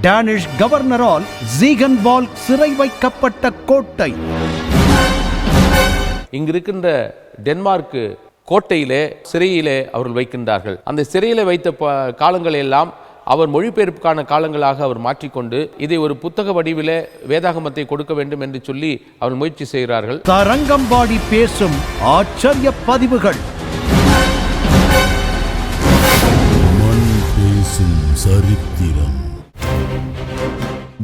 Danish கவர்னரால் ஜீகன்வால் சிறை வைக்கப்பட்ட கோட்டை. இங்கு இருக்கின்ற டென்மார்க்கு கோட்டையிலே சிறையிலே அவர்கள் வைக்கின்றார்கள். அந்த சிறையிலே வைத்த ப- காலங்களை எல்லாம் அவர் மொழிபெயர்ப்புக்கான காலங்களாக அவர் மாற்றிக்கொண்டு இதை ஒரு புத்தக வடிவிலே வேதாகமத்தை கொடுக்க வேண்டும் என்று சொல்லி அவர் முயற்சி செய்கிறார்கள். தரங்கம்பாடி பேசும் ஆச்சரிய பதிவுகள். சரித்திரம்.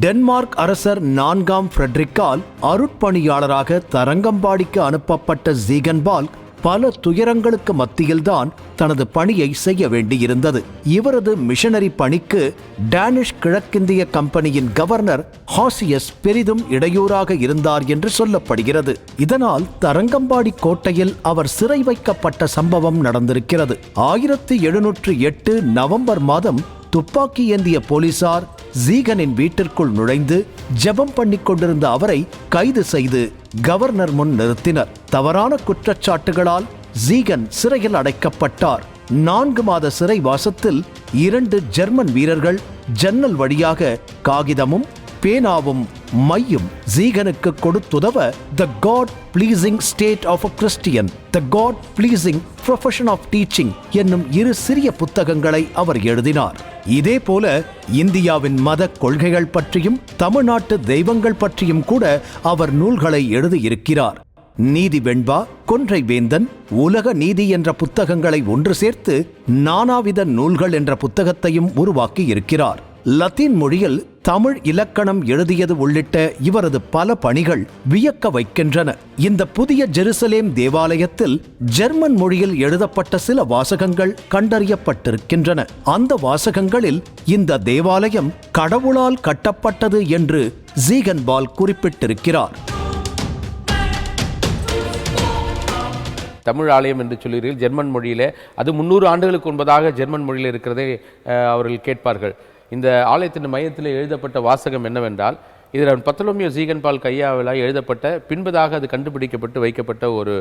டென்மார்க் அரசர் நான்காம் ஃப்ரெட்ரிக்கால் அருட்பணியாளராக தரங்கம்பாடிக்கு அனுப்பப்பட்ட ஜீகன்பால் பல துயரங்களுக்கு மத்தியில்தான் தனது பணியை செய்ய வேண்டியிருந்தது. இவரது மிஷனரி பணிக்கு டேனிஷ் கிழக்கிந்திய கம்பெனியின் கவர்னர் ஹாசியஸ் பெரிதும் இடையூறாக இருந்தார் என்று சொல்லப்படுகிறது. இதனால் தரங்கம்பாடி கோட்டையில் அவர் சிறை வைக்கப்பட்ட சம்பவம் நடந்திருக்கிறது. ஆயிரத்தி எழுநூற்று எட்டு நவம்பர் மாதம் துப்பாக்கி ஏந்திய போலீசார் ஜீகனின் வீட்டிற்குள் நுழைந்து ஜெபம் பண்ணி கொண்டிருந்த அவரை கைது செய்து கவர்னர் முன் நிறுத்தினர். தவறான குற்றச்சாட்டுகளால் ஜீகன் சிறையில் அடைக்கப்பட்டார். நான்கு மாத சிறை வாசத்தில் இரண்டு ஜெர்மன் வீரர்கள் ஜன்னல் வழியாக காகிதமும் பேனாவும் மையும் ஜீகனுக்கு கொடுத்துதவ the God pleasing state of a Christian the God pleasing profession of teaching என்னும் இரு சிறிய புத்தகங்களை அவர் எழுதினார். இதே போல இந்தியாவின் மத கொள்கைகள் பற்றியும் தமிழ்நாட்டு தெய்வங்கள் பற்றியும் கூட அவர் நூல்களை எழுதியிருக்கிறார். நீதி வெண்பா கொன்றை வேந்தன் உலக நீதி என்ற புத்தகங்களை ஒன்று சேர்த்து நானாவித நூல்கள் என்ற புத்தகத்தையும் உருவாக்கி இருக்கிறார் லத்தீன் மொழியில் தமிழ் இலக்கணம் எழுதியது உள்ளிட்ட இவரது பல பணிகள் வியக்க வைக்கின்றன. இந்த புதிய ஜெருசலேம் தேவாலயத்தில் ஜெர்மன் மொழியில் எழுதப்பட்ட சில வாசகங்கள் கண்டறியப்பட்டிருக்கின்றன. அந்த வாசகங்களில் இந்த தேவாலயம் கடவுளால் கட்டப்பட்டது என்று ஜீகன்பால் குறிப்பிட்டிருக்கிறார். தமிழ் ஆலயம் என்று சொல்லுகிறீர்கள் ஜெர்மன் மொழியிலே. அது முந்நூறு ஆண்டுகளுக்கு முன்பதாக ஜெர்மன் மொழியில் இருக்கிறதை அவர்கள் கேட்பார்கள். இந்த ஆலயத்தின் மையத்தில் எழுதப்பட்ட வாசகம் என்னவென்றால் இதில் பத்தலோமியோ சீகன்பால் கையாவிலாக எழுதப்பட்ட பின்பதாக அது கண்டுபிடிக்கப்பட்டு வைக்கப்பட்ட ஒரு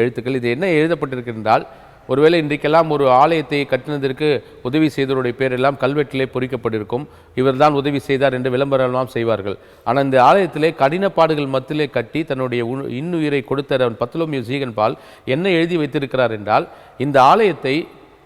எழுத்துக்கள். இது என்ன எழுதப்பட்டிருக்கின்றால் ஒருவேளை இன்றைக்கெல்லாம் ஒரு ஆலயத்தை கட்டினதற்கு உதவி செய்தவருடைய பேரெல்லாம் கல்வெட்டிலே பொறிக்கப்பட்டிருக்கும். இவர்தான் உதவி செய்தார் என்று விளம்பரம்லாம் செய்வார்கள். ஆனால் இந்த ஆலயத்திலே கடினப்பாடுகள் மத்தியிலே கட்டி தன்னுடைய இன்னுயிரை கொடுத்த பத்துலோமியோ சீகன் பால் என்ன எழுதி வைத்திருக்கிறார் என்றால் இந்த ஆலயத்தை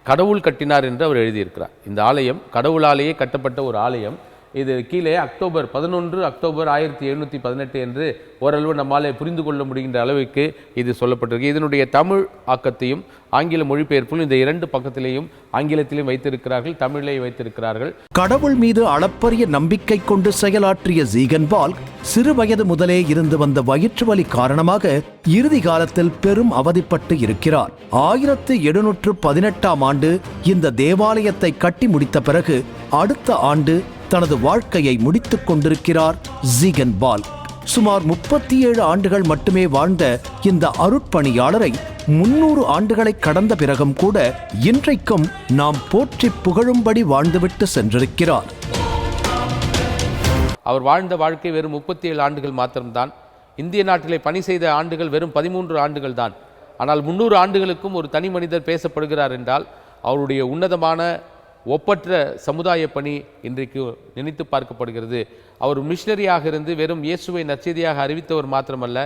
கடவுள் கட்டினார் என்று அவர் எழுதியிருக்கிறார். இந்த ஆலயம் கடவுளாலேயே கட்டப்பட்ட ஒரு ஆலயம். இது கீழே அக்டோபர் பதினொன்று அக்டோபர் ஆயிரத்தி எழுநூற்றி பதினெட்டு என்று ஓரளவு நம்மாலே புரிந்து கொள்ள முடிகின்ற அளவுக்கு இது சொல்லப்பட்டிருக்கு. இதனுடைய தமிழ் ஆக்கத்தையும் ஆங்கில மொழிபெயர்ப்பும் இந்த இரண்டு பக்கத்திலேயும் ஆங்கிலத்திலும் வைத்திருக்கிறார்கள் தமிழை வைத்திருக்கிறார்கள். கடவுள் மீது அளப்பரிய நம்பிக்கை கொண்டு செயலாற்றிய ஜீகன்பால் சிறு வயது முதலே இருந்து வந்த வயிற்று வலி காரணமாக இறுதி காலத்தில் பெரும் அவதிப்பட்டு இருக்கிறார். ஆயிரத்து எழுநூற்று பதினெட்டாம் ஆண்டு இந்த தேவாலயத்தை கட்டி முடித்த பிறகு அடுத்த ஆண்டு தனது வாழ்க்கையை முடித்துக் கொண்டிருக்கிறார் ஜீகன் பால். சுமார் முப்பத்தி ஏழு ஆண்டுகள் மட்டுமே வாழ்ந்த இந்த அருட்பணியாளரை முன்னூறு ஆண்டுகளை கடந்த பிறகும் கூட இன்றைக்கும் நாம் போற்றி புகழும்படி வாழ்ந்துவிட்டு சென்றிருக்கிறார். அவர் வாழ்ந்த வாழ்க்கை வெறும் முப்பத்தி ஏழு ஆண்டுகள் மாத்திரம்தான். இந்திய நாட்டிலே பணி செய்த ஆண்டுகள் வெறும் பதிமூன்று ஆண்டுகள் தான் ஆனால் முன்னூறு ஆண்டுகளுக்கும் ஒரு தனி மனிதர் பேசப்படுகிறார் என்றால் அவருடைய உன்னதமான ஒப்பற்ற சமுதாய பணி இன்றைக்கு நினைத்து பார்க்கப்படுகிறது. அவர் மிஷனரியாக இருந்து வெறும் இயேசுவை நற்செய்தியாக அறிவித்தவர் மாத்திரமல்ல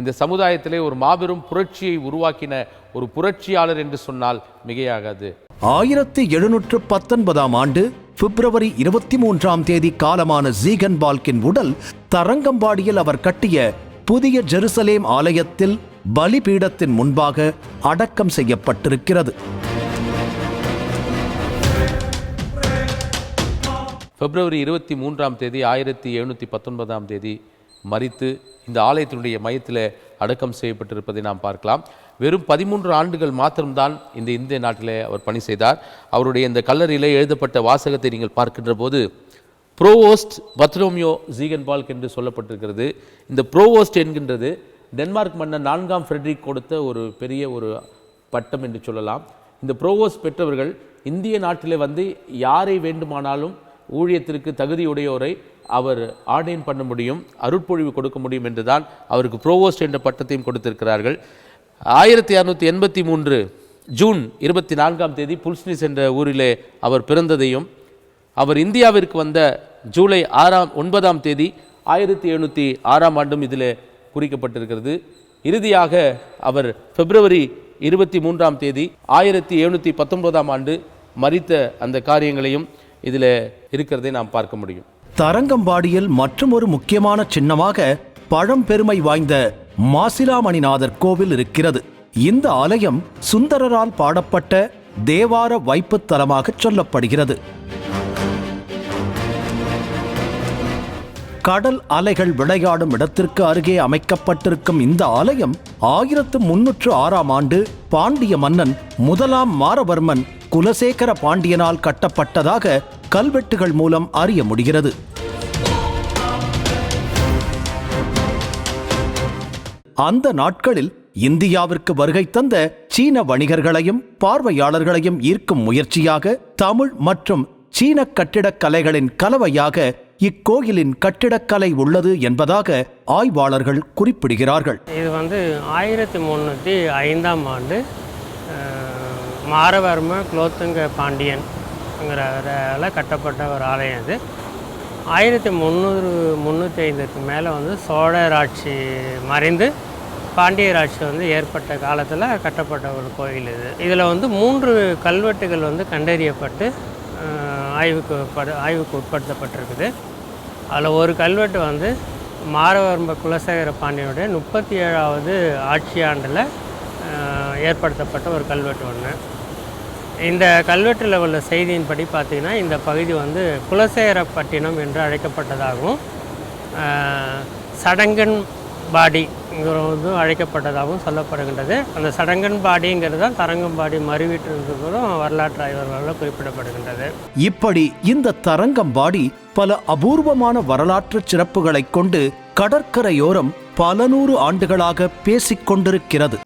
இந்த சமுதாயத்திலே ஒரு மாபெரும் புரட்சியை உருவாக்கின ஒரு புரட்சியாளர் என்று சொன்னால் மிகையாகாது. ஆயிரத்தி எழுநூற்று பத்தொன்பதாம் ஆண்டு பிப்ரவரி இருபத்தி மூன்றாம் தேதி காலமான ஜீகன் பால்கின் உடல் தரங்கம்பாடியில் அவர் கட்டிய புதிய ஜெருசலேம் ஆலயத்தில் பலிபீடத்தின் முன்பாக அடக்கம் செய்யப்பட்டிருக்கிறது. பிப்ரவரி இருபத்தி மூன்றாம் தேதி ஆயிரத்தி எழுநூற்றி பத்தொன்பதாம் தேதி மறித்து இந்த ஆலயத்தினுடைய மையத்தில் அடக்கம் செய்யப்பட்டிருப்பதை நாம் பார்க்கலாம். வெறும் பதிமூன்று ஆண்டுகள் மாத்திரம்தான் இந்த இந்திய நாட்டிலே அவர் பணி செய்தார். அவருடைய இந்த கல்லறையிலே எழுதப்பட்ட வாசகத்தை நீங்கள் பார்க்கின்ற போது ப்ரோவோஸ்ட் பத்ரோமியோ ஜீகன்பால்க் என்று சொல்லப்பட்டிருக்கிறது. இந்த ப்ரோவோஸ்ட் என்கின்றது டென்மார்க் மன்னர் நான்காம் ஃப்ரெட்ரிக் கொடுத்த ஒரு பெரிய ஒரு பட்டம் என்று சொல்லலாம். இந்த ப்ரோவோஸ்ட் பெற்றவர்கள் இந்திய நாட்டிலே வந்து யாரை வேண்டுமானாலும் ஊழியத்திற்கு தகுதியுடையோரை அவர் ஆர்டைன் பண்ண முடியும் அருட்பொழிவு கொடுக்க முடியும் என்றுதான் அவருக்கு ப்ரோவோஸ்ட் என்ற பட்டத்தையும் கொடுத்திருக்கிறார்கள். ஆயிரத்தி அறுநூற்றி எண்பத்தி மூன்று ஜூன் இருபத்தி நான்காம் தேதி புல்ஸ்னிஸ் என்ற ஊரிலே அவர் பிறந்ததையும் அவர் இந்தியாவிற்கு வந்த ஜூலை ஆறாம் ஒன்பதாம் தேதி ஆயிரத்தி எழுநூற்றி ஆறாம் ஆண்டும் இதில் குறிக்கப்பட்டிருக்கிறது. இறுதியாக அவர் பிப்ரவரி இருபத்தி மூன்றாம் தேதி ஆயிரத்தி எழுநூற்றி பத்தொன்பதாம் ஆண்டு மறித்த அந்த காரியங்களையும் இதில் இருக்கிறதை நாம் பார்க்க முடியும். தரங்கம்பாடியில் மற்றும் ஒரு முக்கியமான சின்னமாக பழம்பெருமை வாய்ந்த மாசிலாமணிநாதர் கோவில் இருக்கிறது. இந்த ஆலயம் சுந்தரரால் பாடப்பட்ட தேவார வைப்பு தலமாக சொல்லப்படுகிறது. கடல் அலைகள் விளையாடும் இடத்திற்கு அருகே அமைக்கப்பட்டிருக்கும் இந்த ஆலயம் ஆயிரத்து முன்னூற்று ஆறாம் ஆண்டு பாண்டிய மன்னன் முதலாம் மாரவர்மன் குலசேகர பாண்டியனால் கட்டப்பட்டதாக கல்வெட்டுகள் மூலம் அறிய முடிகிறது. அந்த நாட்களில் இந்தியாவிற்கு வருகை தந்த சீன வணிகர்களையும் பார்வையாளர்களையும் ஈர்க்கும் முயற்சியாக தமிழ் மற்றும் சீன கட்டிடக்கலைகளின் கலவையாக இக்கோயிலின் கட்டிடக்கலை உள்ளது என்பதாக ஆய்வாளர்கள் குறிப்பிடுகிறார்கள். இது வந்து ஆயிரத்தி முன்னூற்றி ஐந்தாம் ஆண்டு மாரவர்ம குலோத்துங்க பாண்டியன்ங்கிறவரால் கட்டப்பட்ட ஒரு ஆலயம் இது ஆயிரத்தி முந்நூறு முந்நூற்றி ஐந்துக்கு மேலே வந்து சோழராட்சி மறைந்து பாண்டியராட்சி வந்து ஏற்பட்ட காலத்தில் கட்டப்பட்ட ஒரு கோயில் இது. இதில் வந்து மூன்று கல்வெட்டுகள் வந்து கண்டறியப்பட்டு ஆய்வுக்கு ஆய்வுக்கு உட்படுத்தப்பட்டிருக்குது. அதில் ஒரு கல்வெட்டு வந்து மாரவர்ம குலசேகர பாண்டியனுடைய முப்பத்தி ஏழாவது ஆட்சி ஆண்டில் ஏற்படுத்தப்பட்ட ஒரு கல்வெட்டு ஒன்று இந்த கல்வெட்டில் உள்ள செய்தியின்படி பார்த்தீங்கன்னா இந்த பகுதி வந்து குலசேரப்பட்டினம் என்று அழைக்கப்பட்டதாகவும் சடங்கன் சடங்கன்பாடிங்கிற வந்து அழைக்கப்பட்டதாகவும் சொல்லப்படுகின்றது. அந்த சடங்கன்பாடிங்கிறது தான் தரங்கம்பாடி மறுவீட்டிருக்கிறதும் வரலாற்று ஆய்வர்களால் குறிப்பிடப்படுகின்றது. இப்படி இந்த தரங்கம்பாடி பல அபூர்வமான வரலாற்று சிறப்புகளைக் கொண்டு கடற்கரையோரம் பல நூறு ஆண்டுகளாக பேசிக் கொண்டிருக்கிறது